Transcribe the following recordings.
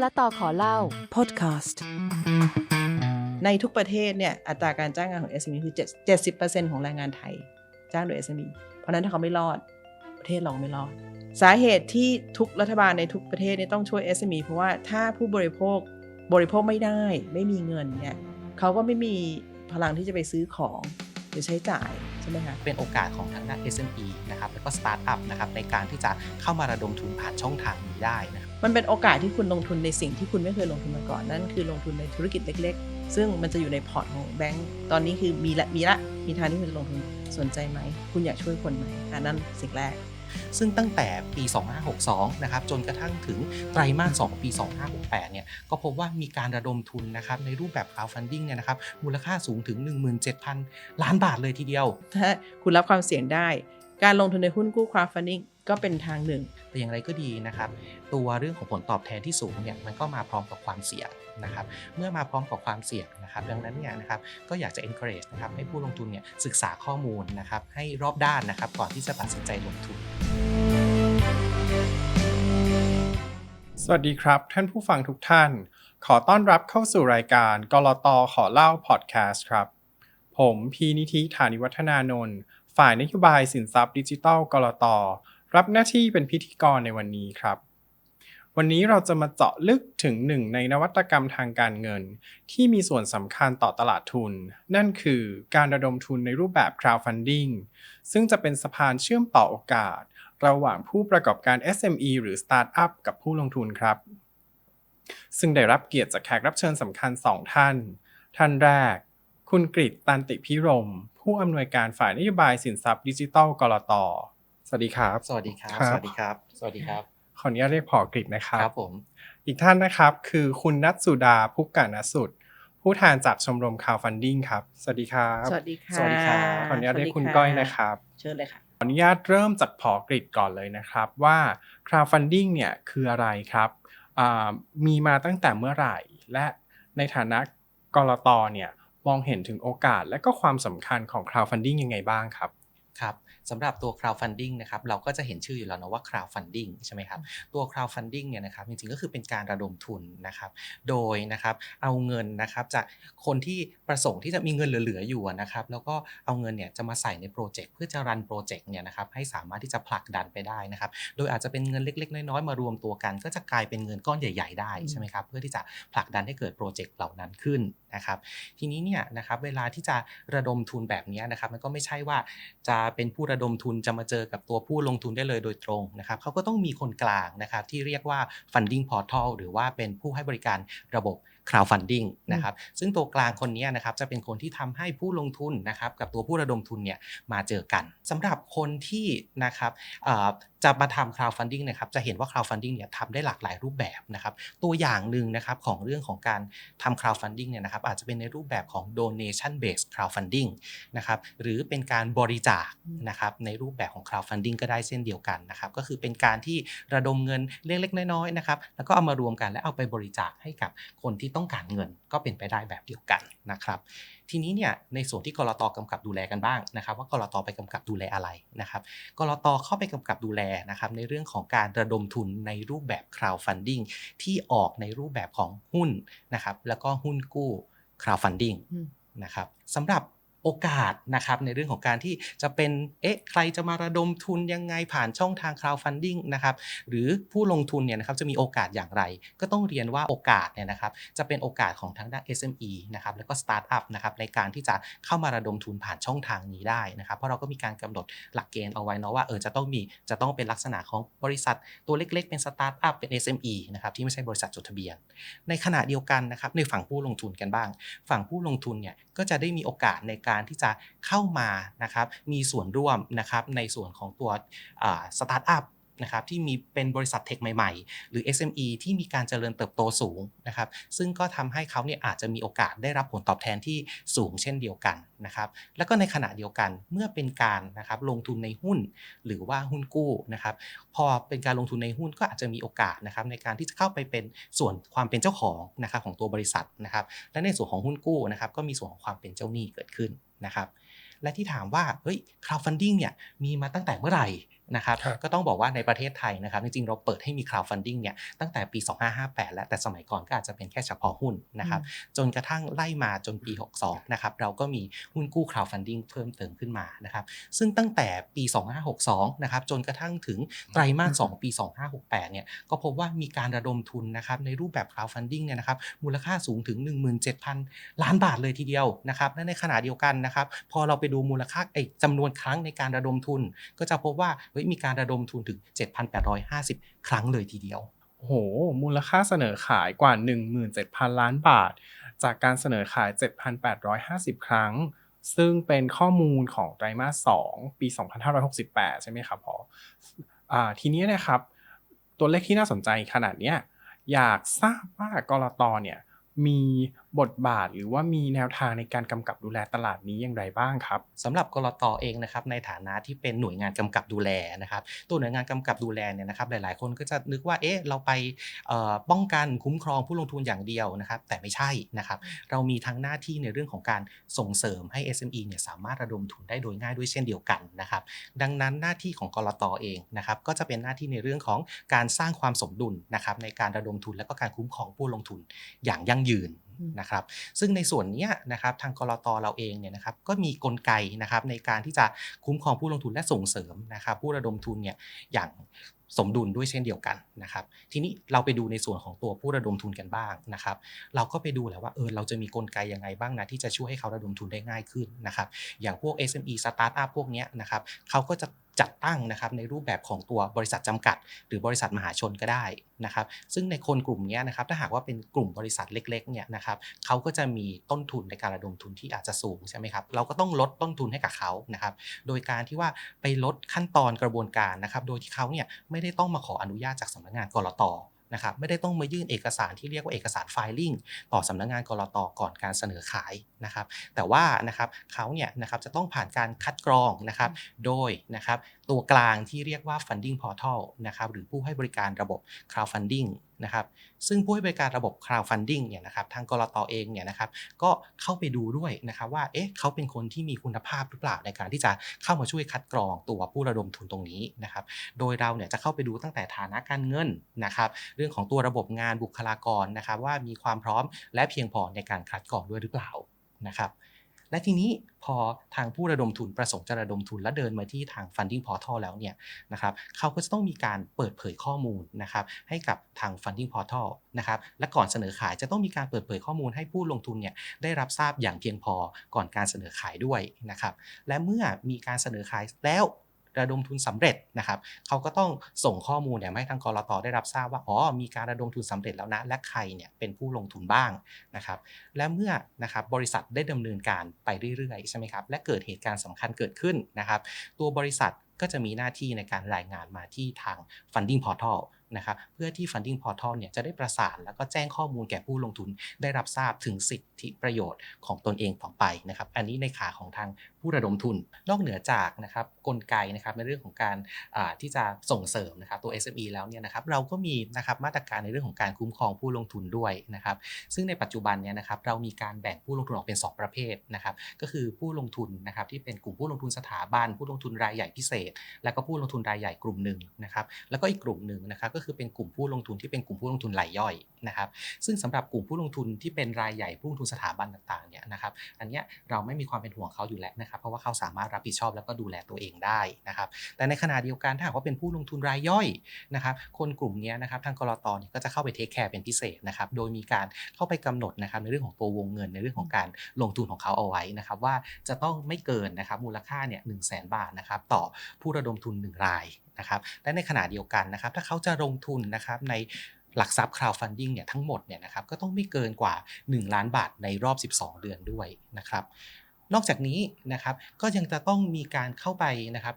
และต่อขอเล่า podcast ในทุกประเทศเนี่ยอัตราการจ้างงานของ SME คือ7 70%ของแรงงานไทย จ้างโดย SME เพราะฉะนั้นถ้าเขาไม่รอดประเทศเราก็ไม่รอด สาเหตุที่ทุกรัฐบาลในทุกประเทศเนี่ยต้องช่วย SME เพราะว่าถ้าผู้บริโภคบริโภคไม่ได้ไม่มีเงินเนี่ยเขาก็ไม่มีพลังที่จะไปซื้อของหรือใช้จ่ายใช่ไหมคะเป็นโอกาสของทางด้าน SME นะครับแล้วก็สตาร์ทอัพนะครับในการที่จะเข้ามาระดมทุนผ่านช่องทางนี้ได้นะครับ มันเป็นโอกาสที่คุณลงทุนในสิ่งที่คุณไม่เคยลงทุนมาก่อนนั่นคือลงทุนในธุรกิจเล็ก ๆ ซึ่งมันจะอยู่ในพอร์ตของแบงก์ตอนนี้คือมีละมีละมีทางที่คุณจะลงทุนสนใจไหม คุณอยากช่วยคนไหมอันนั้นสิ่งแรก ซึ่งตั้งแต่ปี 2562 นะครับ จนกระทั่งถึงไตรมาส 2 ปี 2568 เนี่ย ก็พบว่ามีการระดมทุนนะครับ ในรูปแบบ crowdfunding เนี่ยนะครับ มูลค่าสูงถึง 17,000 ล้านบาทเลยทีเดียว ถ้าคุณรับความเสี่ยงได้ การลงทุนในหุ้นกู้ crowdfunding ก็เป็นทางหนึ่ง แต่อย่างไรก็ดีนะครับ ตัวเรื่องของผลตอบแทนที่สูงเนี่ยมันก็มาพร้อมกับความเสี่ยงนะครับ เมื่อมาพร้อมกับความเสี่ยงนะครับ ดังนั้นเนี่ยนะครับก็อยากจะ encourage นะครับให้ผู้ลงทุนเนี่ยศึกษาข้อมูลนะครับให้รอบด้านนะครับก่อนที่จะตัดสินใจลงทุน สวัสดีครับ ท่านผู้ฟังทุกท่าน ขอต้อนรับเข้าสู่รายการกลตขอเล่าพอดแคสต์ครับ ผมพีนิธิฐานิวัฒนานนท์ ฝ่ายนโยบายสินทรัพย์ดิจิทัลกลตรับหน้าที่เป็นพิธีกรในวันนี้ครับ วันนี้เราจะมาเจาะลึกถึงหนึ่งในนวัตกรรมทางการเงิน ที่มีส่วนสำคัญต่อตลาดทุน นั่นคือการระดมทุนในรูปแบบ crowdfunding ซึ่งจะเป็นสะพานเชื่อมต่อโอกาส ระหว่างผู้ประกอบการ SME หรือ Startup กับผู้ลงทุนครับ ซึ่งได้รับเกียรติจากแขกรับเชิญสำคัญ 2 ท่าน ท่านแรก คุณกริตตันติพิรม ผู้อำนวยการฝ่ายนโยบายสินทรัพย์ดิจิทัลกลตสวัสดีครับ สวัสดีครับครับ สวัสดีครับ สวัสดีครับ ขออนุญาตเรียกพอกริตนะครับครับผม อีกท่านนะครับคือคุณนัทสุดาพุกกานสุด ผู้แทนจากชมรมคาวฟันดิ้งครับ สวัสดีครับ สวัสดีค่ะสวัสดีครับ ขออนุญาตเรียกคุณสวัสดีก้อยนะครับ เชิญเลยค่ะ ขออนุญาตเริ่มจากพอกริดก่อนเลยนะครับว่า crowdfunding เนี่ยคืออะไรครับอ่ามีมาตั้งแต่เมื่อไหร่ และในฐานะกรตเนี่ย มองเห็นถึงโอกาสและก็ความสำคัญของ crowdfunding ยังไงบ้างครับครับ สำหรับตัว crowdfunding นะครับเราก็จะเห็นชื่ออยู่แล้วนะว่า crowdfunding ใช่ไหมครับตัว crowdfunding เนี่ยนะครับจริงๆก็คือเป็นการระดมทุนนะครับโดยนะครับเอาเงินนะครับจากคนที่ประสงค์ที่จะมีเงินเหลือๆอยู่นะครับแล้วก็เอาเงินเนี่ยจะมาใส่ในโปรเจกต์เพื่อจะรันโปรเจกต์เนี่ยนะครับให้สามารถที่จะผลักดันไปได้นะครับโดยอาจจะเป็นเงินเล็ก ๆ น้อยๆมารวมตัวกัน ก็จะกลายเป็นเงินก้อนใหญ่ ๆ ได้ใช่ไหมครับเพื่อที่จะผลักดันให้เกิดโปรเจกต์เหล่านั้นขึ้นนะครับทีนี้เนี่ยนะครับเวลาที่จะระดมทุนแบบนี้นะครับมันก็ไม่ใช่ว่าจะเป็นผู้ระดมทุนจะมาเจอกับตัวผู้ลงทุนได้เลยโดยตรงนะครับเขาก็ต้องมีคนกลางนะครับที่เรียกว่า funding portal หรือว่าเป็นผู้ให้บริการระบบ crowdfunding นะครับซึ่งตัวกลางคนนี้นะครับจะเป็นคนที่ทำให้ผู้ลงทุนนะครับกับตัวผู้ระดมทุนเนี่ยมาเจอกันสำหรับคนที่นะครับเอ่อจะมาทำ crowdfunding นะครับจะเห็นว่า crowdfunding เนี่ยทำได้หลากหลายรูปแบบนะครับตัวอย่างหนึ่งนะครับของเรื่องของการทำ crowdfunding เนี่ยนะครับอาจจะเป็นในรูปแบบของ donation based crowdfunding นะครับหรือเป็นการบริจาคนะครับในรูปแบบของ crowdfunding ก็ได้เช่นเดียวกันนะครับก็คือเป็นการที่ระดมเงินเล็กๆน้อยๆนะครับแล้วก็เอามารวมกันและเอาไปบริจาคให้กับคนที่ต้องการเงินก็เป็นไปได้แบบเดียวกันนะครับ ทีนี้เนี่ยในส่วนที่กรตกำกับดูแลกันบ้างนะครับ ว่ากรตไปกำกับดูแลอะไรนะครับกรตเข้าไปกำกับดูแลนะครับในเรื่องของการระดมทุนในรูปแบบ crowdfunding ที่ออกในรูปแบบของหุ้นนะครับแล้วก็หุ้นกู้ crowdfunding อืมนะครับสำหรับ โอกาสนะครับในเรื่องของการที่จะเป็นเอ๊ะใครจะมาระดมทุนยังไงผ่านช่องทาง crowdfunding นะครับหรือผู้ลงทุนเนี่ยนะครับจะมีโอกาสอย่างไร ก็ต้องเรียนว่าโอกาสเนี่ยนะครับจะเป็นโอกาสของทั้งด้าน SME นะครับแล้วก็ Startup นะครับในการที่จะเข้ามาระดมทุนผ่านช่องทางนี้ได้นะครับเพราะเราก็มีการกำหนดหลักเกณฑ์เอาไว้เนาะว่าเออจะต้องมีจะต้องเป็นลักษณะของบริษัทตัวเล็ก ๆ เป็น Startup เป็น SME นะครับที่ไม่ใช่บริษัทจดทะเบียน ในขณะเดียวกันนะครับในฝั่งผู้ลงทุนกันบ้าง ฝั่งผู้ลงทุนเนี่ยก็จะได้มีโอกาสในการที่จะเข้ามานะครับมีส่วนร่วมนะครับในส่วนของตัวสตาร์ทอัพ นะครับที่มีเป็นบริษัทเทคใหม่ๆ หรือ SME ที่มีการเจริญเติบโตสูงนะครับซึ่งก็ทำให้เขาเนี่ยอาจจะมีโอกาสได้รับผลตอบแทนที่สูงเช่นเดียวกันนะครับแล้วก็ในขณะเดียวกันเมื่อเป็นการนะครับลงทุนในหุ้นหรือว่าหุ้นกู้นะครับพอเป็นการลงทุนในหุ้นก็อาจจะมีโอกาสนะครับในการที่จะเข้าไปเป็นส่วนความเป็นเจ้าของนะครับของตัวบริษัทนะครับและในส่วนของหุ้นกู้นะครับก็มีส่วนของความเป็นเจ้าหนี้เกิดขึ้นนะครับและที่ถามว่าเฮ้ย crowdfunding เนี่ยมีมาตั้งแต่เมื่อไหร่ นะครับครับก็ต้องบอกว่าในประเทศไทยนะครับจริงๆเราเปิดให้มี crowdfunding เนี่ยตั้งแต่ปี 2558 แล้วแต่สมัยก่อนก็อาจจะเป็นแค่เฉพาะหุ้นนะครับจนกระทั่งไล่มาจนปี 62 นะครับเราก็มีหุ้นกู้ crowdfunding เพิ่มเติมขึ้นมานะครับซึ่งตั้งแต่ปี 2562 นะครับจนกระทั่งถึงไตรมาส 2 ปี 2568 เนี่ยก็พบว่ามีการระดมทุนนะครับในรูปแบบ crowdfunding เนี่ยนะครับมูลค่าสูงถึง 17,000 ล้านบาทเลยทีเดียวนะครับและในขณะเดียวกันนะครับพอเราไปดูมูลค่าไอ้จำนวนครั้งในการระดมทุน ก็จะพบว่าเฮ้ยมีการระดมทุนถึง 7,850 ครั้งเลยทีเดียวโอ้โห มูลค่าเสนอขายกว่า 17,000 ล้านบาท จากการเสนอขาย 7,850 ครั้ง ซึ่งเป็นข้อมูลของไตรมาส 2 ปี 2568 ใช่ไหมครับพออทีนี้นะครับ ตัวเลขที่น่าสนใจขนาดนี้อยากทราบว่ากรตเนี่ยมีบทบาทหรือว่ามีแนวทางในการกำกับดูแลตลาดนี้อย่างไรบ้างครับสำหรับกรตเองนะครับในฐานะที่เป็นหน่วยงานกำกับดูแลนะครับตัวหน่วยงานกำกับดูแลเนี่ยนะครับหลาย ๆ คนก็จะนึกว่าเอ๊ะเราไปป้องกันคุ้มครองผู้ลงทุนอย่างเดียวนะครับแต่ไม่ใช่นะครับเรามีทั้งหน้าที่ในเรื่องของการส่งเสริมให้ SME เนี่ยสามารถระดมทุนได้โดยง่ายด้วยเช่นเดียวกันนะครับดังนั้นหน้าที่ของกรตเองนะครับก็จะเป็นหน้าที่ในเรื่องของการสร้างความสมดุลนะครับในการระดมทุนและก็การคุ้มครองผู้ลงทุนอย่างยั่งยืน นะครับ ซึ่งในส่วนนี้นะครับทางกรตเราเองเนี่ยนะครับก็มีกลไกนะครับในการที่จะคุ้มครองผู้ลงทุนและส่งเสริมนะครับผู้ระดมทุนเนี่ยอย่าง สมดุลด้วยเช่นเดียวกันนะครับ ทีนี้เราไปดูในส่วนของตัวผู้ระดมทุนกันบ้างนะครับ เราก็ไปดูแหละว่าเออเราจะมีกลไกยังไงบ้างนะที่จะช่วยให้เขาระดมทุนได้ง่ายขึ้นนะครับ อย่างพวก SME Startup พวกนี้นะครับเขาก็จะจัดตั้งนะครับในรูปแบบของตัวบริษัทจำกัด หรือบริษัทมหาชนก็ได้นะครับ ซึ่งในคนกลุ่มนี้นะครับถ้าหากว่าเป็นกลุ่มบริษัทเล็กๆเนี่ยนะครับเขาก็จะมีต้นทุนในการระดมทุนที่อาจจะสูงใช่ไหมครับเราก็ต้องลดต้นทุนให้กับเขานะครับ โดยการที่ว่าไปลดขั้นตอนกระบวนการนะครับ โดยที่เขาเนี่ยไม่ได้ต้องมาขออนุญาตจากสำนักงานกรตนะครับไม่ได้ต้องมายื่นเอกสารที่เรียกว่าเอกสารไฟลิ่งต่อสำนักงานกรตก่อนการเสนอขายนะครับ แต่ว่านะครับเขาเนี่ยนะครับจะต้องผ่านการคัดกรองนะครับโดยนะครับตัวกลางที่เรียกว่า funding portal นะครับหรือผู้ให้บริการระบบ crowdfunding นะครับซึ่งผู้ให้บริการระบบ crowdfunding เนี่ยนะครับทางกรตเองเนี่ยนะครับก็เข้าไปดูด้วยนะครับว่าเอ๊ะเขาเป็นคนที่มีคุณภาพหรือเปล่าในการที่จะเข้ามาช่วยคัดกรองตัวผู้ระดมทุนตรงนี้นะครับโดยเราเนี่ยจะเข้าไปดูตั้งแต่ฐานะการเงินนะครับเรื่องของตัวระบบงานบุคลากรนะครับว่ามีความพร้อมและเพียงพอในการคัดกรองด้วยหรือเปล่านะครับ และทีนี้พอทางผู้ระดมทุนประสงค์จะระดมทุนและเดินมาที่ทาง funding portal แล้วเนี่ยนะครับเขาก็จะต้องมีการเปิดเผยข้อมูลนะครับให้กับทาง funding portal นะครับและก่อนเสนอขายจะต้องมีการเปิดเผยข้อมูลให้ผู้ลงทุนเนี่ยได้รับทราบอย่างเพียงพอก่อนการเสนอขายด้วยนะครับและเมื่อมีการเสนอขายแล้ว ระดมทุนสำเร็จนะครับเขาก็ต้องส่งข้อมูลเนี่ยมาให้ทางกรตได้รับทราบว่าอ๋อมีการระดมทุนสำเร็จแล้วนะ และใครเนี่ยเป็นผู้ลงทุนบ้างนะครับ และเมื่อนะครับบริษัทได้ดำเนินการไปเรื่อยๆใช่ไหมครับและเกิดเหตุการณ์สำคัญเกิดขึ้นนะครับ ตัวบริษัทก็จะมีหน้าที่ในการรายงานมาที่ทาง funding portal นะครับเพื่อที่ funding portal เนี่ยจะได้ประสานแล้วก็แจ้งข้อมูลแก่ผู้ลงทุนได้รับทราบถึงสิทธิประโยชน์ของตนเองต่อไปนะครับ อันนี้ในขาของทางผู้ระดมทุน นอกเหนือจากนะครับกลไกนะครับในเรื่องของการที่จะส่งเสริมนะครับตัว SME แล้วเนี่ยนะครับเราก็มีนะครับมาตรการในเรื่องของการคุ้มครองผู้ลงทุนด้วยนะครับซึ่งในปัจจุบันเนี่ยนะครับเรามีการแบ่งผู้ลงทุนออกเป็น 2 ประเภทนะครับก็คือผู้ลงทุนนะครับที่เป็นกลุ่มผู้ลงทุนสถาบัน ผู้ลงทุนรายใหญ่พิเศษ แล้วก็ผู้ลงทุนรายใหญ่กลุ่มหนึ่งนะครับแล้วก็อีกกลุ่มหนึ่งนะครับก็คือเป็นกลุ่มผู้ลงทุนที่เป็นกลุ่มผู้ลงทุนรายย่อยนะครับซึ่งสำหรับกลุ่มผู้ลงทุนที่เป็นรายใหญ่ผู้ลงทุนสถาบันต่างๆเนี่ยนะครับอันเนี้ยเราไม่มีความเป็นห่วงเขาอยู่แล้วนะครับเพราะว่าเขาสามารถรับผิดชอบแล้วก็ดูแลตัวเองได้นะครับ แต่ในขณะเดียวกันถ้าหากว่าเป็นผู้ลงทุนรายย่อยนะครับ คนกลุ่มนี้นะครับทางกรตเนี่ยก็จะเข้าไปเทคแคร์เป็นพิเศษนะครับ โดยมีการเข้าไปกำหนดนะครับในเรื่องของตัววงเงินในเรื่องของการลงทุนของเขาเอาไว้นะครับ ว่าจะต้องไม่เกินนะครับมูลค่าเนี่ยหนึ่งแสนบาทนะครับต่อผู้ระดมทุน 1 รายนะครับและในขณะเดียวกันนะครับ ถ้าเขาจะลงทุนนะครับในหลักทรัพย์ crowdfunding เนี่ยทั้งหมดเนี่ยนะครับก็ต้องไม่เกินกว่า 1 ล้านบาทในรอบ 12 เดือนด้วยนะครับ นอกจากนี้นะครับก็ยังจะต้องมีการเข้าไปนะครับ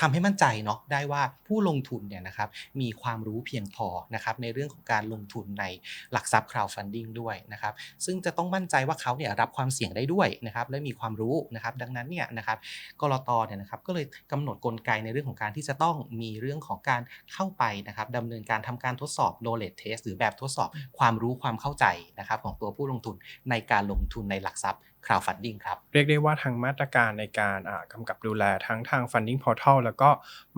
ทำให้มั่นใจเนาะได้ว่าผู้ลงทุนเนี่ยนะครับมีความรู้เพียงพอนะครับในเรื่องของการลงทุนในหลักทรัพย์ crowdfunding ด้วยนะครับซึ่งจะต้องมั่นใจว่าเขาเนี่ยรับความเสี่ยงได้ด้วยนะครับและมีความรู้นะครับดังนั้นเนี่ยนะครับกรตเนี่ยนะครับก็เลยกำหนดกลไกในเรื่องของการที่จะต้องมีเรื่องของการเข้าไปนะครับดำเนินการทำการทดสอบ knowledge test หรือแบบทดสอบความรู้ความเข้าใจนะครับของตัวผู้ลงทุนในการลงทุนในหลักทรัพย์ crowdfunding ครับ เรียกได้ว่าทั้งมาตรการในการอ่ากำกับดูแลทั้งทาง funding portal แล้วก็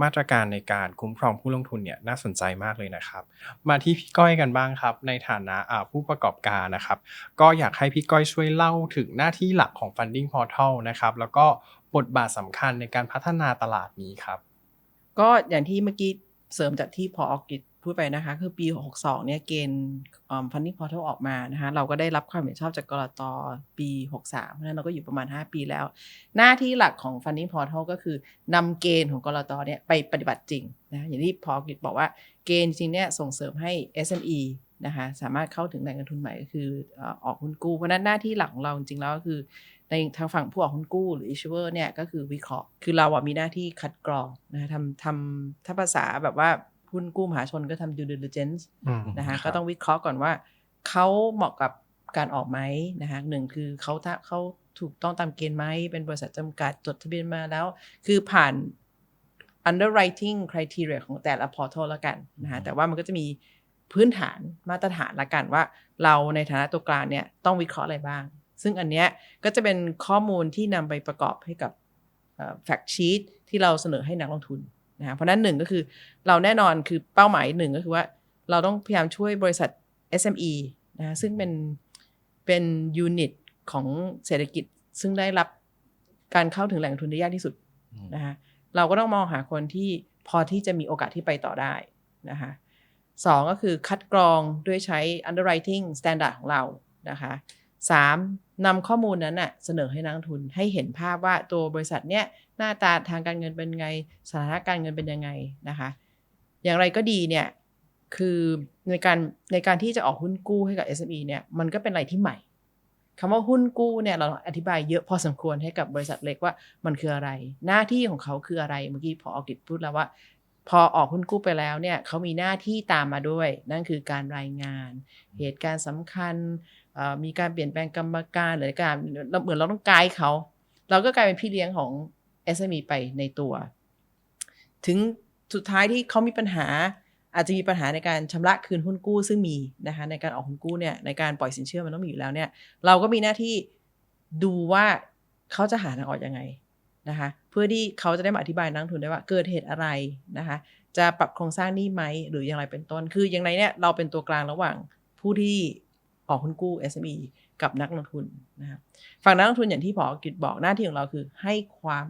มาตรการในการคุ้มครองผู้ลงทุนเนี่ยน่าสนใจมากเลยนะครับ มาที่พี่ก้อยกันบ้างครับ ในฐานะอ่าผู้ประกอบการนะครับ ก็อยากให้พี่ก้อยช่วยเล่าถึงหน้าที่หลักของ funding portal นะครับ แล้วก็บทบาทสำคัญในการพัฒนาตลาดนี้ครับ ก็อย่างที่เมื่อกี้ เสริมจากที่พออกิจพูดไปนะคะ คือปี 62 เนี่ยเกณฑ์ฟันดิ้งพอร์ทัลออกมานะคะ เราก็ได้รับความเห็นชอบจากกรตปี 63เพราะนั้นเราก็อยู่ประมาณ 5 ปีแล้ว หน้าที่หลักของ Funding Portal ก็คือนำเกณฑ์ของกรตเนี่ยไปปฏิบัติจริงนะอย่างที่พอกิจบอกว่าเกณฑ์จริงเนี่ยส่งเสริมให้ SME นะคะสามารถเข้าถึงแหล่งเงินทุนใหม่ก็คือออกหุ้นกู้เพราะฉะนั้นหน้าที่หลักของเราจริงๆแล้วก็คือ ในทางฝั่งผู้ออกหุ้นกู้หรือ issuer เนี่ยก็คือวิเคราะห์ คือเราอะมีหน้าที่คัดกรองนะทำทำถ้าภาษาแบบว่าหุ้นกู้มหาชนก็ทำ due diligence อืมนะคะครับก็ต้องวิเคราะห์ก่อนว่าเขาเหมาะกับการออกไหมนะคะหนึ่งคือเขาถ้าเขาถูกต้องตามเกณฑ์ไหมเป็นบริษัทจำกัดจดทะเบียนมาแล้ว คือผ่าน underwriting criteria ของแต่ละ portal ละกันนะคะแต่ว่ามันก็จะมีพื้นฐานมาตรฐานละกันว่า เราในฐานะตัวกลางเนี่ยต้องวิเคราะห์อะไรบ้าง ซึ่งอันเนี้ยก็จะเป็นข้อมูลที่นำไปประกอบให้กับแฟกชีตที่เราเสนอให้นักลงทุนนะเพราะฉะนั้นหนึ่งก็คือเราแน่นอนคือเป้าหมายหนึ่งก็คือว่าเราต้องพยายามช่วยบริษัท SME นะซึ่งเป็นเป็นยูนิตของเศรษฐกิจ ซึ่งได้รับการเข้าถึงแหล่งทุนได้ยากที่สุดอืมนะคะเราก็ต้องมองหาคนที่พอที่จะมีโอกาสที่ไปต่อได้นะคะสองก็คือคัดกรองด้วยใช้ underwriting standard ของเรานะคะสาม นำข้อมูลนั้นน่ะเสนอให้นักทุนให้เห็นภาพว่าตัวบริษัทเนี้ยหน้าตาทางการเงินเป็นไงสถานะการเงินเป็นยังไงนะคะ อย่างไรก็ดีเนี่ยคือในการในการที่จะออกหุ้นกู้ให้กับ SME เนี่ยมันก็เป็นอะไรที่ใหม่คำว่าหุ้นกู้เนี่ยเราอธิบายเยอะพอสมควรให้กับบริษัทเล็กว่ามันคืออะไร หน้าที่ของเขาคืออะไรเมื่อกี้พออกิจพูดแล้วว่า พอออกหุ้นกู้ไปแล้วเนี่ยเขามีหน้าที่ตามมาด้วย นั่นคือการรายงาน เหตุการณ์สำคัญ มีการเปลี่ยนแปลงกรรมการหรือการเราเหมือนเราต้องไกด์เขาเราก็กลายเป็นพี่เลี้ยงของ SME ไปในตัว ถึงสุดท้ายที่เขามีปัญหาอาจจะมีปัญหาในการชำระคืนหุ้นกู้ซึ่งมีนะคะในการออกหุ้นกู้เนี่ยในการปล่อยสินเชื่อมันต้องมีอยู่แล้วเนี่ยเราก็มีหน้าที่ดูว่าเขาจะหาทางออกยังไงนะคะเพื่อที่เขาจะได้มาอธิบายนักทุนได้ว่าเกิดเหตุอะไรนะคะจะปรับโครงสร้างหนี้ไหมหรืออย่างไรเป็นต้น คืออย่างไรเนี่ยเราเป็นตัวกลางระหว่างผู้ที่ ออกหุ้นกู้ SME กับนักลงทุนนะคะฝั่งนักลงทุนอย่างที่พอกิจบอกหน้าที่ของเราคือให้ความ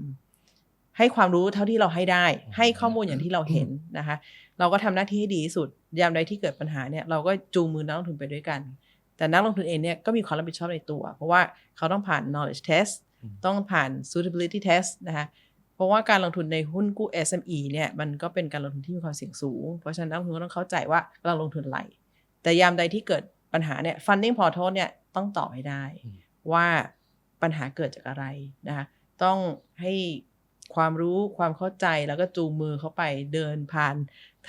ให้ความรู้เท่าที่เราให้ได้ ให้ข้อมูลอย่างที่เราเห็นนะคะ เราก็ทำหน้าที่ให้ดีที่สุดยามใดที่เกิดปัญหาเนี่ยเราก็จูงมือนักลงทุนไปด้วยกัน แต่นักลงทุนเองเนี่ยก็มีความรับผิดชอบในตัว เพราะว่าเขาต้องผ่าน knowledge test อืมต้องผ่าน suitability test นะคะเพราะว่าการลงทุนในหุ้นกู้ SME เนี่ยมันก็เป็นการลงทุนที่มีความเสี่ยงสูง เพราะฉะนั้นนักลงทุนก็ต้องเข้าใจว่าเราลงทุนอะไรแต่ยามใดที่เกิด ปัญหาเนี่ย funding portal เนี่ยต้องตอบให้ได้อืมว่าปัญหาเกิดจากอะไรนะคะต้องให้ความรู้ความเข้าใจแล้วก็จูงมือเขาไปเดินผ่าน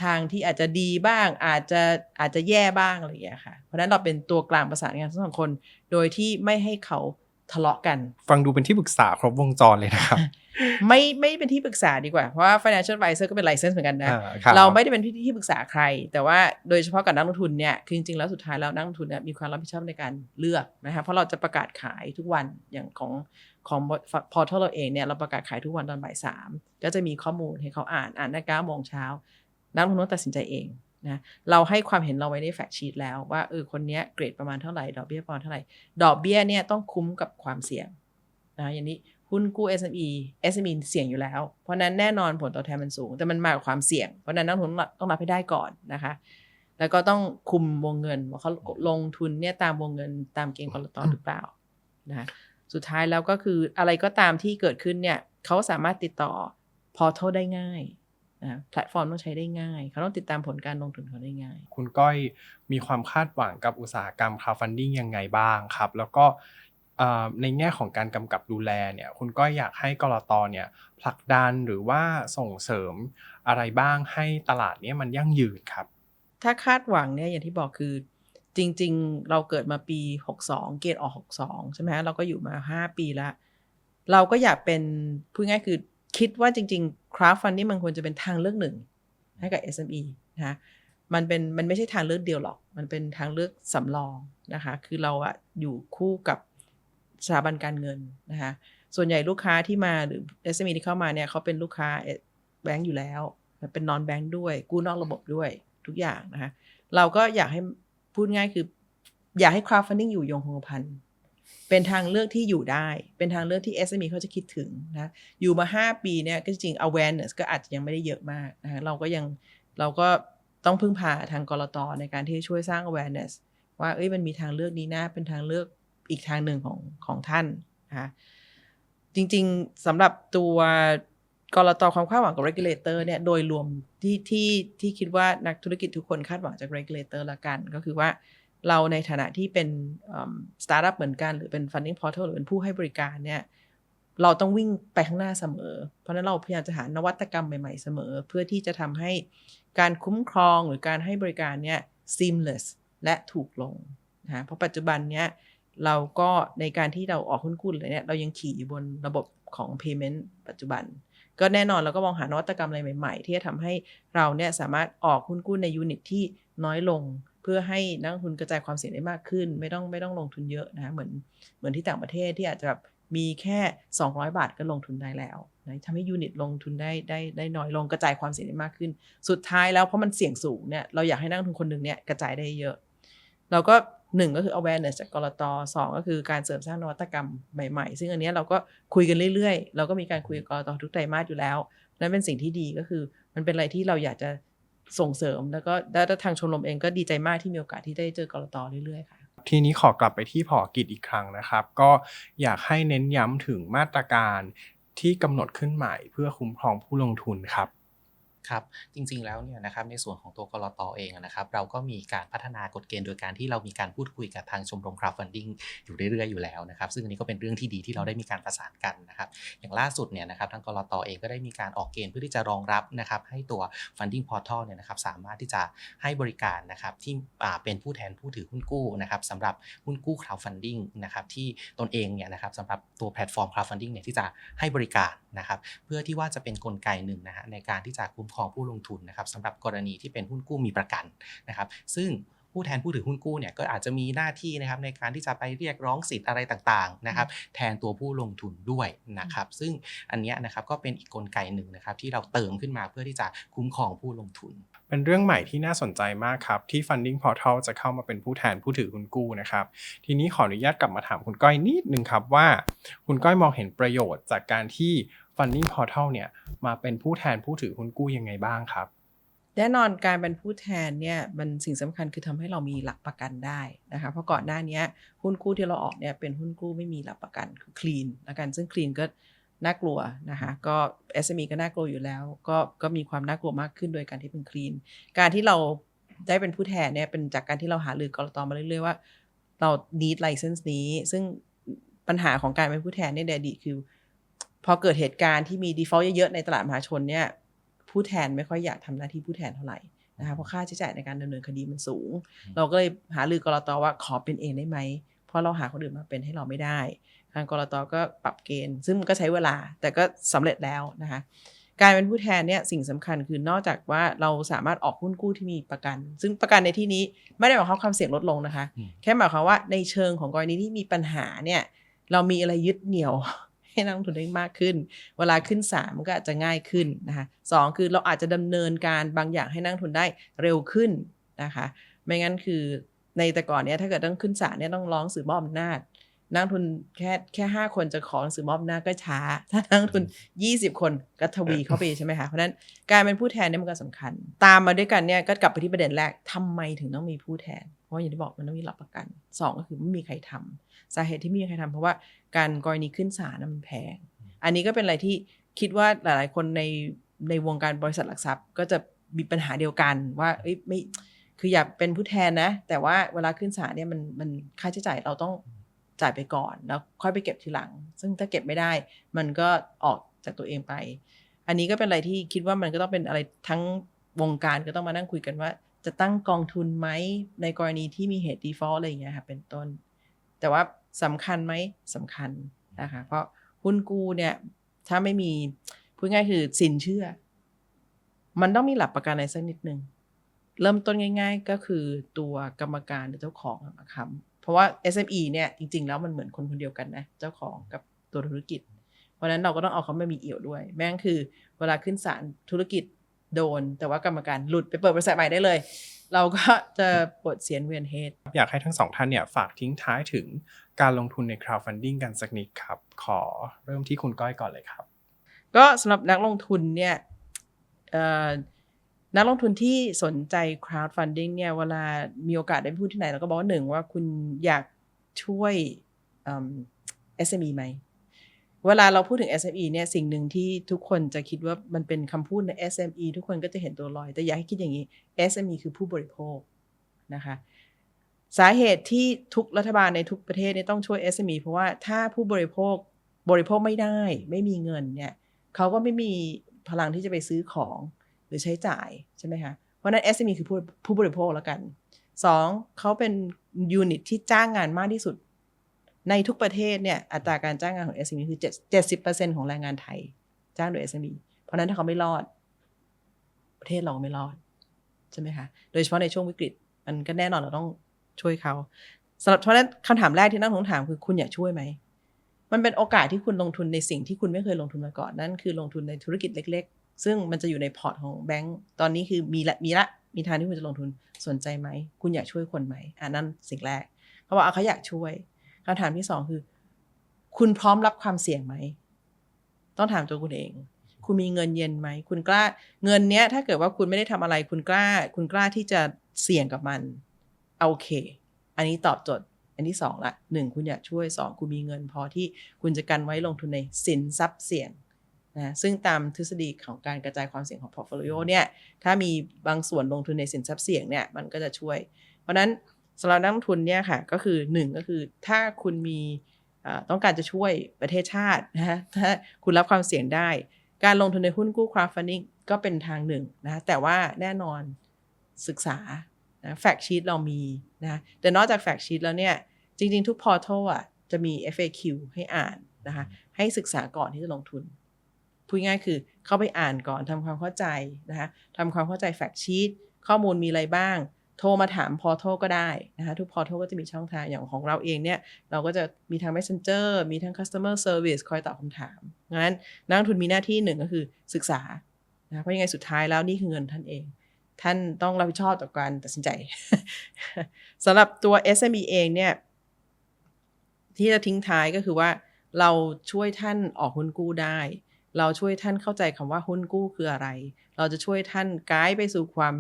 ทางที่อาจจะดีบ้าง อาจจะอาจจะแย่บ้างอะไรอย่างเงี้ยค่ะ เพราะฉะนั้นเราเป็นตัวกลางประสานงานทั้งสองคน โดยที่ไม่ให้เขา ทะเลาะกัน ฟังดูเป็นที่ปรึกษาครบวงจรเลยนะครับ ไม่ไม่เป็นที่ปรึกษาดีกว่า เพราะว่า financial advisor ก็เป็น license เหมือนกันนะอ่าครับเราไม่ได้เป็นที่ที่ปรึกษาใคร แต่ว่าโดยเฉพาะกับนักลงทุนเนี่ยคือจริงๆแล้วสุดท้ายแล้วนักลงทุนเนี่ยมีความรับผิดชอบในการเลือกนะคะเพราะเราจะประกาศขายทุกวันอย่างของของพอร์ทัลเราเองเนี่ยเราประกาศขายทุกวันตอนบ่ายสามก็จะมีข้อมูลให้เขาอ่านอ่านได้เก้าโมงเช้านักลงทุนต้องตัดสินใจเอง นะเราให้ความเห็นเราไว้ในแฟกชีตแล้วว่าเออคนนี้เกรดประมาณเท่าไหร่ดอกเบี้ยประมาณเท่าไหร่ ดอกเบี้ยเนี่ยต้องคุ้มกับความเสี่ยงนะอย่างนี้หุ้นกู้ SME SME เสี่ยงอยู่แล้ว เพราะนั้นแน่นอนผลตอบแทนมันสูง แต่มันมากับความเสี่ยง เพราะนั้นนักลงทุนต้องรับให้ได้ก่อนนะคะ แล้วก็ต้องคุมวงเงินว่าเขาลงทุนเนี่ยตามวงเงินตามเกณฑ์กรตหรือเปล่านะสุดท้ายแล้วก็คืออะไรก็ตามที่เกิดขึ้นเนี่ยเขาสามารถติดต่อพอร์ทัลได้ง่าย นะแพลตฟอร์มต้องใช้ได้ง่าย เขาต้องติดตามผลการลงทุนเขาได้ง่าย คุณก้อยมีความคาดหวังกับอุตสาหกรรม crowdfunding ยังไงบ้างครับ แล้วก็เอ่อในแง่ของการกำกับดูแลเนี่ยคุณก้อยอยากให้กรตเนี่ยผลักดันหรือว่าส่งเสริมอะไรบ้างให้ตลาดเนี้มันยั่งยืนครับ ถ้าคาดหวังเนี่ยอย่างที่บอกคือจริง ๆ เราเกิดมาปี 62 เกณฑ์ออก 62 ใช่ไหมฮะเราก็อยู่มา 5 ปีแล้วเราก็อยากเป็นพูดง่ายคือ คิดว่าจริง ๆ crowdfunding มันควรจะเป็นทางเลือกหนึ่ง ให้กับ SME นะคะมันเป็นมันไม่ใช่ทางเลือกเดียวหรอก มันเป็นทางเลือกสำรองนะคะ คือเราอะอยู่คู่กับสถาบันการเงินนะคะ ส่วนใหญ่ลูกค้าที่มาหรือ SME ที่เข้ามาเนี่ยเขาเป็นลูกค้าแบงก์อยู่แล้ว เป็นนอนแบงก์ด้วย กู้นอกระบบด้วยทุกอย่างนะคะ เราก็อยากให้พูดง่ายคือ อยากให้ crowdfunding อยู่ยงคงกระพัน เป็นทางเลือกที่อยู่ได้ เป็นทางเลือกที่ SME เขาจะคิดถึงนะ อยู่มา 5 ปีเนี่ยก็จริง awareness ก็อาจจะยังไม่ได้เยอะมากนะเราก็ยังเราก็ต้องพึ่งพาทางกรตในการที่จะช่วยสร้าง awareness ว่าเอ้ยมันมีทางเลือกนี้นะเป็นทางเลือกอีกทางหนึ่งของของท่านนะคะจริงๆสำหรับตัวกรตความคาดหวังกับ regulator เนี่ยโดยรวมที่ที่ที่คิดว่านักธุรกิจทุกคนคาดหวังจาก regulator ละกัน ก็คือว่า เราในฐานะที่เป็นสตาร์ทอัพเหมือนกันหรือเป็น funding portal หรือเป็นผู้ให้บริการเนี่ยเราต้องวิ่งไปข้างหน้าเสมอ เพราะนั้นเราพยายามจะหานวัตกรรมใหม่ ๆ เสมอ เพื่อที่จะทำให้การคุ้มครองหรือการให้บริการเนี่ย seamless และถูกลงนะเพราะปัจจุบันเนี้ยเราก็ในการที่เราออกหุ้นกู้เลยเนี่ยเรายังขี่อยู่บนระบบของ payment ปัจจุบัน ก็แน่นอนเราก็มองหานวัตกรรมอะไรใหม่ ๆ ที่จะทำให้เราเนี่ยสามารถออกหุ้นกู้ในยูนิตที่น้อยลง เพื่อให้นักลงทุนกระจายความเสี่ยงได้มากขึ้น ไม่ต้องไม่ต้องลงทุนเยอะนะเหมือนเหมือนที่ต่างประเทศที่อาจจะแบบมีแค่ 200 บาทก็ลงทุนได้แล้วนะทำให้ยูนิตลงทุนได้ได้ได้น้อยลงกระจายความเสี่ยงได้มากขึ้น สุดท้ายแล้วเพราะมันเสี่ยงสูงเนี่ยเราอยากให้นักลงทุนคนหนึ่งเนี่ยกระจายได้เยอะ เราก็หนึ่งก็คือ awareness จากกรตสองก็คือการเสริมสร้างนวัตกรรมใหม่ๆ ซึ่งอันนี้เราก็คุยกันเรื่อยๆ เราก็มีการคุยกับกรตทุกไตรมาสอยู่แล้ว นั่นเป็นสิ่งที่ดีก็คือ มันเป็นอะไรที่เราอยากจะ ส่งเสริม แล้วก็ด้ทางชมรมเองก็ดีใจมากที่มีโอกาสที่ได้เจอกรตเรื่อยๆค่ะทีนี้ขอกลับไปที่ผอกิจอีกครั้งนะครับ ก็อยากให้เน้นย้ำถึงมาตรการที่กำหนดขึ้นใหม่เพื่อคุ้มครองผู้ลงทุนครับ ครับจริงๆแล้วเนี่ยนะครับในส่วนของตัวกรตเองนะครับเราก็มีการพัฒนากฎเกณฑ์โดยการที่เรามีการพูดคุยกับทางชมรม crowdfunding อยู่เรื่อยๆอยู่แล้วนะครับซึ่งอันนี้ก็เป็นเรื่องที่ดีที่เราได้มีการประสานกันนะครับอย่างล่าสุดเนี่ยนะครับทางกรตเองก็ได้มีการออกเกณฑ์เพื่อที่จะรองรับนะครับให้ตัว funding portal เนี่ยนะครับสามารถที่จะให้บริการนะครับที่เป็นผู้แทนผู้ถือหุ้นกู้นะครับสำหรับหุ้นกู้ crowdfunding นะครับที่ตนเองเนี่ยนะครับสำหรับตัวแพลตฟอร์ม crowdfunding เนี่ยที่จะให้บริการนะครับเพื่อที่ว่าจะเป็นนกลไกหนึ่งนะฮะในการที่จะคุ้มครองผู้ลงทุนนะครับสำหรับกรณีที่เป็นหุ้นกู้มีประกันนะครับ ซึ่งผู้แทนผู้ถือหุ้นกู้เนี่ยก็อาจจะมีหน้าที่นะครับในการที่จะไปเรียกร้องสิทธิ์อะไรต่างๆนะครับ แทนตัวผู้ลงทุนด้วยนะครับ ซึ่งอันนี้นะครับก็เป็นอีกกลไกหนึ่งนะครับ ที่เราเติมขึ้นมาเพื่อที่จะคุ้มครองผู้ลงทุน เป็นเรื่องใหม่ที่น่าสนใจมากครับ ที่ Funding Portal จะเข้ามาเป็นผู้แทนผู้ถือหุ้นกู้นะครับ ทีนี้ขออนุญาตกลับมาถามคุณก้อยนิดนึงครับว่า คุณก้อยมองเห็นประโยชน์จากการที่ Funding Portal เนี่ยมาเป็นผู้แทนผู้ถือหุ้นกู้ยังไงบ้างครับ แน่นอนการเป็นผู้แทนเนี่ยมันสิ่งสำคัญคือทำให้เรามีหลักประกันได้นะคะเพราะก่อนหน้านี้หุ้นกู้ที่เราออกเนี่ยเป็นหุ้นกู้ไม่มีหลักประกันคือคลีนละกันซึ่งคลีนก็น่ากลัวนะคะก็ SME ก็น่ากลัวอยู่แล้ว ก็ก็มีความน่ากลัวมากขึ้นโดยการที่เป็นคลีน การที่เราได้เป็นผู้แทนเนี่ยเป็นจากการที่เราหารือกรตมาเรื่อยๆว่าเรา need license นี้ ซึ่งปัญหาของการเป็นผู้แทนในอดีตคือ พอเกิดเหตุการณ์ที่มี default เยอะๆในตลาดมหาชนเนี่ยผู้แทนไม่ค่อยอยากทำหน้าที่ผู้แทนเท่าไหร่นะคะเพราะค่าใช้จ่ายในการดำเนินคดีมันสูง เราก็เลยหาลือกรตว่าขอเป็นเองได้ไหมเพราะเราหาคนอื่นมาเป็นให้เราไม่ได้ทางกรตก็ปรับเกณฑ์ ซึ่งมันก็ใช้เวลาแต่ก็สำเร็จแล้วนะคะการเป็นผู้แทนเนี่ยสิ่งสำคัญคือนอกจากว่าเราสามารถออกหุ้นกู้ที่มีประกัน ซึ่งประกันในที่นี้ไม่ได้หมายความความเสี่ยงลดลงนะคะ แค่หมายความว่าในเชิงของกรณีที่มีปัญหาเนี่ยเรามีอะไรยึดเหนี่ยว ให้นักลงทุนได้มากขึ้น เวลาขึ้นศาลมันก็อาจจะง่ายขึ้นนะคะสองคือเราอาจจะดำเนินการบางอย่างให้นักลงทุนได้เร็วขึ้นนะคะไม่งั้นคือในแต่ก่อนเนี้ยถ้าเกิดต้องขึ้นศาลเนี่ยต้องร้องสื่อมอบอำนาจนักทุนแค่แค่ห้าคนจะขอหนังสือมอบอำนาจก็ช้า ถ้านักทุนยี่สิบคนก็ทวีเข้าไปใช่ไหมคะ เพราะฉะนั้นการเป็นผู้แทนเนี่ยมันก็สำคัญ ตามมาด้วยกันเนี่ยก็กลับไปที่ประเด็นแรกทำไมถึงต้องมีผู้แทน เพราะอย่างที่บอกมันต้องมีหลักประกันสองก็คือไม่มีใครทำสาเหตุที่ไม่มีใครทำเพราะว่าการกรณีขึ้นศาลน่ะมันแพง อันนี้ก็เป็นอะไรที่คิดว่าหลาย ๆ คนในในวงการบริษัทหลักทรัพย์ ก็จะมีปัญหาเดียวกันว่าเอ้ยไม่คืออยากเป็นผู้แทนนะ แต่ว่าเวลาขึ้นศาลเนี่ยมันมันค่าใช้จ่ายเราต้องจ่ายไปก่อนแล้วค่อยไปเก็บทีหลัง ซึ่งถ้าเก็บไม่ได้ มันก็ออกจากตัวเองไป อันนี้ก็เป็นอะไรที่คิดว่ามันก็ต้องเป็นอะไรทั้งวงการก็ต้องมานั่งคุยกันว่า จะตั้งกองทุนไหมในกรณีที่มีเหตุ default อะไรอย่างเงี้ยค่ะเป็นต้น แต่ว่าสำคัญไหมสำคัญนะคะเพราะหุ้นกู้เนี่ยถ้าไม่มีพูดง่ายคือสินเชื่อ มันต้องมีหลักประกันอะไรสักนิดนึงเริ่มต้นง่าย ๆ ก็คือตัวกรรมการหรือเจ้าของอะมาค้ำเพราะว่า SME เนี่ยจริง ๆ แล้วมันเหมือนคนคนเดียวกันนะเจ้าของกับตัวธุรกิจ เพราะฉะนั้นเราก็ต้องเอาเขามามีเอี่ยวด้วย แม่งคือ เวลาขึ้นศาลธุรกิจ โดน แต่ว่ากรรมการหลุดไปเปิดบริษัทใหม่ได้เลย เราก็จะปวดเสียนเวียนเฮดอยากให้ทั้งสองท่านเนี่ยฝากทิ้งท้ายถึงการลงทุนใน crowdfunding กันสักนิดครับ ขอเริ่มที่คุณก้อยก่อนเลยครับ ก็สำหรับนักลงทุนเนี่ยเอ่อนักลงทุนที่สนใจ crowdfunding เนี่ยเวลามีโอกาสได้พูดที่ไหนเราก็บอกว่าหนึ่งว่าคุณอยากช่วยเอิ่ม SME ไหม เวลาเราพูดถึง SME เนี่ยสิ่งหนึ่งที่ทุกคนจะคิดว่ามันเป็นคำพูดใน SME ทุกคนก็จะเห็นตัวลอย แต่อยากให้คิดอย่างนี้ SME คือผู้บริโภคนะคะสาเหตุที่ทุกรัฐบาลในทุกประเทศเนี่ยต้องช่วย SME เพราะว่าถ้าผู้บริโภคบริโภคไม่ได้ ไม่มีเงินเนี่ยเขาก็ไม่มีพลังที่จะไปซื้อของหรือใช้จ่ายใช่ไหมคะเพราะนั้น SME คือผู้ผู้บริโภคแล้วกันสองเขาเป็นยูนิตที่จ้างงานมากที่สุด ในทุกประเทศเนี่ยอัตราการจ้างงานของ SME คือ7 70%ของแรงงานไทย จ้างโดย SME เพราะนั้นถ้าเขาไม่รอด ประเทศเราไม่รอด ใช่ไหมคะ โดยเฉพาะในช่วงวิกฤต มันก็แน่นอนเราต้องช่วยเขาสำหรับเพราะนั้นคำถามแรกที่นักลงทุนถามคือคุณอยากช่วยไหม มันเป็นโอกาสที่คุณลงทุนในสิ่งที่คุณไม่เคยลงทุนมาก่อนนั่นคือลงทุนในธุรกิจเล็ก ๆ ซึ่งมันจะอยู่ในพอร์ตของแบงก์ตอนนี้คือมีละมีละมีทางที่คุณจะลงทุนสนใจไหม คุณอยากช่วยคนไหมอ่านั่นสิ่งแรกเขาบอกเขาอยากช่วย คำถามที่สองคือ คุณพร้อมรับความเสี่ยงไหม ต้องถามตัวคุณเอง คุณมีเงินเย็นไหม คุณกล้า เงินเนี้ย ถ้าเกิดว่าคุณไม่ได้ทำอะไร คุณกล้า คุณกล้าที่จะเสี่ยงกับมัน โอเค อันนี้ตอบโจทย์ อันที่สองละหนึ่งคุณอยากช่วยสองคุณมีเงินพอที่คุณจะกันไว้ลงทุนในสินทรัพย์เสี่ยงนะซึ่งตามทฤษฎีของการกระจายความเสี่ยงของ portfolio เนี่ย ถ้ามีบางส่วนลงทุนในสินทรัพย์เสี่ยงเนี่ย มันก็จะช่วย เพราะนั้น สำหรับนักลงทุนเนี่ยค่ะก็คือหนึ่งก็คือถ้าคุณมีต้องการจะช่วยประเทศชาตินะฮะถ้าคุณรับความเสี่ยงได้ การลงทุนในหุ้นกู้ crowdfunding ก็เป็นทางหนึ่งนะแต่ว่าแน่นอนศึกษานะแฟกชีตเรามีนะแต่นอกจากแฟกชีตแล้วเนี่ย จริง ๆ ทุกพอร์ทัลอะจะมี FAQ ให้อ่านนะคะให้ศึกษาก่อนที่จะลงทุนพูดง่ายๆคือเข้าไปอ่านก่อนทำความเข้าใจนะคะทำความเข้าใจแฟกชีตข้อมูลมีอะไรบ้าง โทรมาถามพอร์ทัลก็ได้นะคะทุกพอร์ทัลก็จะมีช่องทางอย่างของเราเองเนี่ยเราก็จะมีทั้ง Messenger มีทั้ง Customer Service คอยตอบคำถามงั้นนักลงทุนมีหน้าที่หนึ่งก็คือศึกษานะเพราะยังไงสุดท้ายแล้วนี่คือเงินท่านเอง ท่านต้องรับผิดชอบต่อการตัดสินใจสำหรับตัว SME เองเนี่ยที่จะทิ้งท้ายก็คือว่าเราช่วยท่านออกหุ้นกู้ได้ เราช่วยท่านเข้าใจคำว่าหุ้นกู้คืออะไร เราจะช่วยท่านไกด์ไปสู่ความ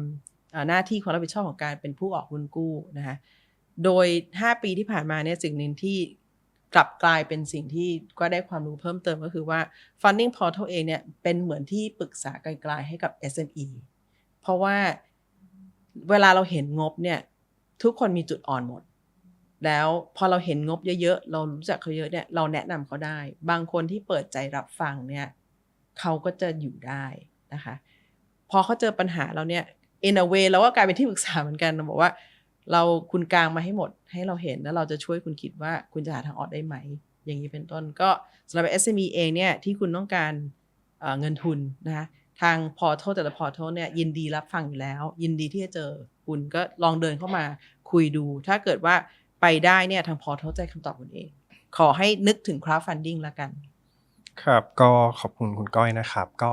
หน้าที่ความรับผิดชอบของการเป็นผู้ออกหุ้นกู้นะคะโดย 5 ปีที่ผ่านมาเนี่ยสิ่งหนึ่งที่กลับกลายเป็นสิ่งที่ก็ได้ความรู้เพิ่มเติมก็คือว่า funding portal เองเนี่ยเป็นเหมือนที่ปรึกษาไกลๆให้กับ SME เพราะว่าเวลาเราเห็นงบเนี่ยทุกคนมีจุดอ่อนหมด แล้วพอเราเห็นงบเยอะๆ เรารู้จักเขาเยอะเนี่ยเราแนะนำเขาได้ บางคนที่เปิดใจรับฟังเนี่ยเขาก็จะอยู่ได้นะคะ พอเขาเจอปัญหาเราเนี่ย in a way เราก็กลายเป็นที่ปรึกษาเหมือนกันเราบอกว่า เราคุณกลางมาให้หมดให้เราเห็นแล้วเราจะช่วยคุณคิดว่าคุณจะหาทางออกได้ไหม อย่างนี้เป็นต้นก็สำหรับ SME เองเนี่ยที่คุณต้องการเอ่อเงินทุนนะคะทางพอร์ทัลแต่ละพอร์ทัลเนี่ยยินดีรับฟังอยู่แล้ว ยินดีที่จะเจอคุณก็ลองเดินเข้ามาคุยดู ถ้าเกิดว่าไปได้เนี่ยทางพอร์ทัลใจคำตอบคุณเอง ขอให้นึกถึง crowdfunding ละกัน ครับก็ขอบคุณคุณก้อยนะครับ ก็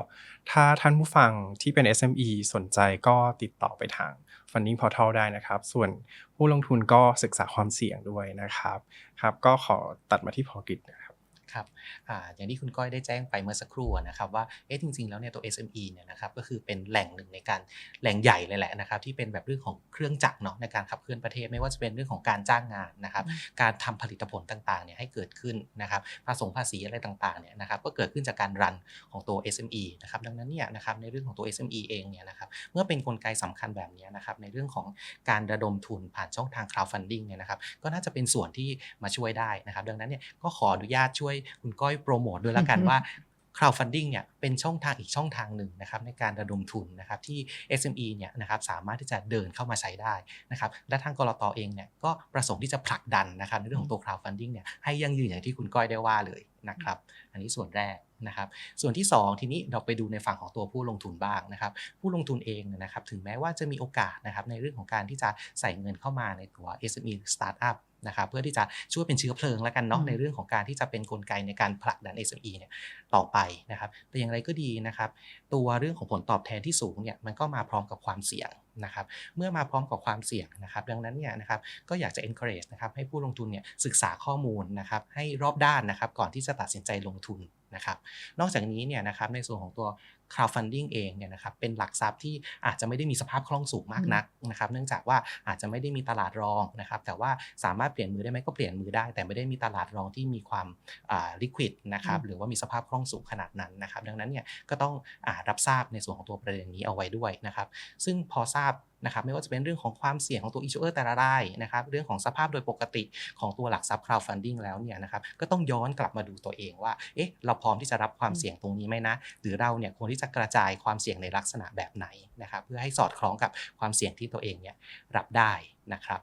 ถ้าท่านผู้ฟังที่เป็น SME สนใจก็ติดต่อไปทาง Funding Portal ได้นะครับ ส่วนผู้ลงทุนก็ศึกษาความเสี่ยงด้วยนะครับครับ ก็ขอตัดมาที่พอกิจนะครับ ครับอ่าอย่างที่คุณก้อยได้แจ้งไปเมื่อสักครู่อะนะครับว่าเอ๊ะจริง ๆ แล้วเนี่ยตัว SME เนี่ยนะครับก็คือเป็นแหล่งหนึ่งในการแหล่งใหญ่เลยแหละนะครับที่เป็นแบบเรื่องของเครื่องจักรเนาะในการขับเคลื่อนประเทศไม่ว่าจะเป็นเรื่องของการจ้างงานนะครับการทำผลิตผลต่างๆเนี่ยให้เกิดขึ้นนะครับภาษงภาษีอะไรต่างๆเนี่ยนะครับก็เกิดขึ้นจากการรันของตัว SME นะครับดังนั้นเนี่ยนะครับในเรื่องของตัว SME เองเนี่ยนะครับเมื่อเป็นนกลไกสำคัญแบบนี้นะครับในเรื่องของการระดมทุนผ่านช่องทาง crowdfunding เนี่ยนะครับก็น่าจะเป็นส่วนที่มาช่วยได้นะครับดังนั้นเนี่ยก็ขออนุญาตช่วยคุณก้อยโปรโมทด้วยละกันว่า crowdfunding เนี่ยเป็นช่องทางอีกช่องทางหนึ่งนะครับในการระดมทุนนะครับที่ SME เนี่ยนะครับสามารถที่จะเดินเข้ามาใช้ได้นะครับและทางกรตเองเนี่ยก็ประสงค์ที่จะผลักดันนะครับในเรื่องของตัว crowdfunding เนี่ยให้ยั่งยืนอย่างที่คุณก้อยได้ว่าเลยนะครับอันนี้ส่วนแรกนะครับส่วนที่ 2 ทีนี้เราไปดูในฝั่งของตัวผู้ลงทุนบ้างนะครับผู้ลงทุนเองเนี่ยนะครับถึงแม้ว่าจะมีโอกาสนะครับในเรื่องของการที่จะใส่เงินเข้ามาในตัว SME Startup นะครับเพื่อที่จะช่วยเป็นเชื้อเพลิงแล้วกันเนาะอืมในเรื่องของการที่จะเป็นกลไกในการผลักดัน SME เนี่ยต่อไปนะครับ แต่อย่างไรก็ดีนะครับ ตัวเรื่องของผลตอบแทนที่สูงเนี่ยมันก็มาพร้อมกับความเสี่ยงนะครับ เมื่อมาพร้อมกับความเสี่ยงนะครับ ดังนั้นเนี่ยนะครับก็อยากจะ encourage นะครับให้ผู้ลงทุนเนี่ยศึกษาข้อมูลนะครับให้รอบด้านนะครับก่อนที่จะตัดสินใจลงทุนนะครับ นอกจากนี้เนี่ยนะครับในส่วนของตัว crowdfunding เองเนี่ยนะครับเป็นหลักทรัพย์ที่อาจจะไม่ได้มีสภาพคล่องสูงมากนักนะครับ เนื่องจากว่าอาจจะไม่ได้มีตลาดรองนะครับ แต่ว่าสามารถเปลี่ยนมือได้ไหมก็เปลี่ยนมือได้ แต่ไม่ได้มีตลาดรองที่มีความอ่า liquid นะครับอืมหรือว่ามีสภาพคล่องสูงขนาดนั้นนะครับ ดังนั้นเนี่ยก็ต้องอารับทราบในส่วนของตัวประเด็นนี้เอาไว้ด้วยนะครับ ซึ่งพอทราบ นะครับไม่ว่าจะเป็นเรื่องของความเสี่ยงของตัว issuer แต่ละรายนะครับเรื่องของสภาพโดยปกติของตัวหลักทรัพย์ crowdfunding แล้วเนี่ยนะครับก็ต้องย้อนกลับมาดูตัวเองว่าเอ๊ะเราพร้อมที่จะรับความเสี่ยงตรงนี้ไหมนะ หรือเราเนี่ยควรที่จะกระจายความเสี่ยงในลักษณะแบบไหนนะครับเพื่อให้สอดคล้องกับความเสี่ยงที่ตัวเองเนี่ยรับได้นะครับ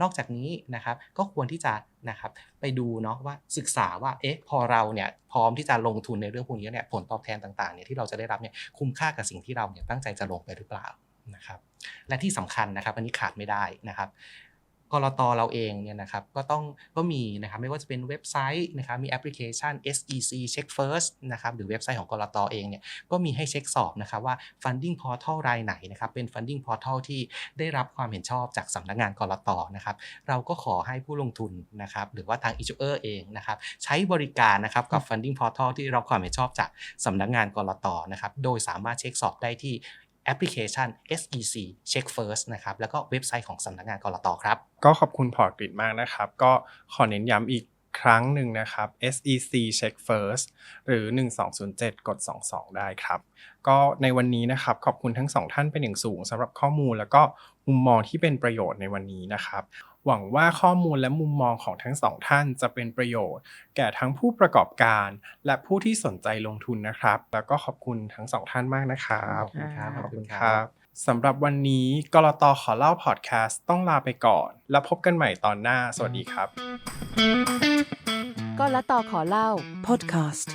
นอกจากนี้นะครับก็ควรที่จะนะครับไปดูเนาะว่าศึกษาว่าเอ๊ะพอเราเนี่ยพร้อมที่จะลงทุนในเรื่องพวกนี้เนี่ยผลตอบแทนต่างๆเนี่ยที่เราจะได้รับเนี่ยคุ้มค่ากับสิ่งที่เราเนี่ยตั้งใจจะลงไปหรือเปล่า นะครับและที่สำคัญนะครับอันนี้ขาดไม่ได้นะครับกรตเราเองเนี่ยนะครับก็ต้องก็มีนะครับไม่ว่าจะเป็นเว็บไซต์นะครับมีแอปพลิเคชัน SEC Check First นะครับหรือเว็บไซต์ของกรตเองเนี่ยก็มีให้เช็คสอบนะครับว่า Funding Portal รายไหนนะครับเป็น Funding Portal ที่ได้รับความเห็นชอบจากสำนักงานกรตนะครับเราก็ขอให้ผู้ลงทุนนะครับหรือว่าทาง issuer เองนะครับใช้บริการนะครับกับ Funding Portal ที่ได้รับความเห็นชอบจากสำนักงานกรตนะครับโดยสามารถเช็คสอบได้ที่ แอปพลิเคชัน SEC Check First นะครับแล้วก็เว็บไซต์ของสำนักงานกรตครับ ก็ขอบคุณพอร์ตกริดมากนะครับ ก็ขอเน้นย้ำอีกครั้งหนึ่งนะครับ SEC Check First หรือ 1207 กด 22 ได้ครับ ก็ในวันนี้นะครับ ขอบคุณทั้งสองท่านเป็นอย่างสูงสำหรับข้อมูลแล้วก็ มุมมองที่เป็นประโยชน์ในวันนี้นะครับ หวังว่าข้อมูลและมุมมองของทั้งสองท่านจะเป็นประโยชน์ แก่ทั้งผู้ประกอบการ และผู้ที่สนใจลงทุนนะครับ แล้วก็ขอบคุณทั้งสองท่านมากนะครับขอบคุณครับขอบคุณขอบคุณคครัรับบสำหรับวันนี้กรตขอเล่าพอดแคสต์ต้องลาไปก่อน แล้วพบกันใหม่ตอนหน้า สวัสดีครับก็ละต่อขอเล่า podcast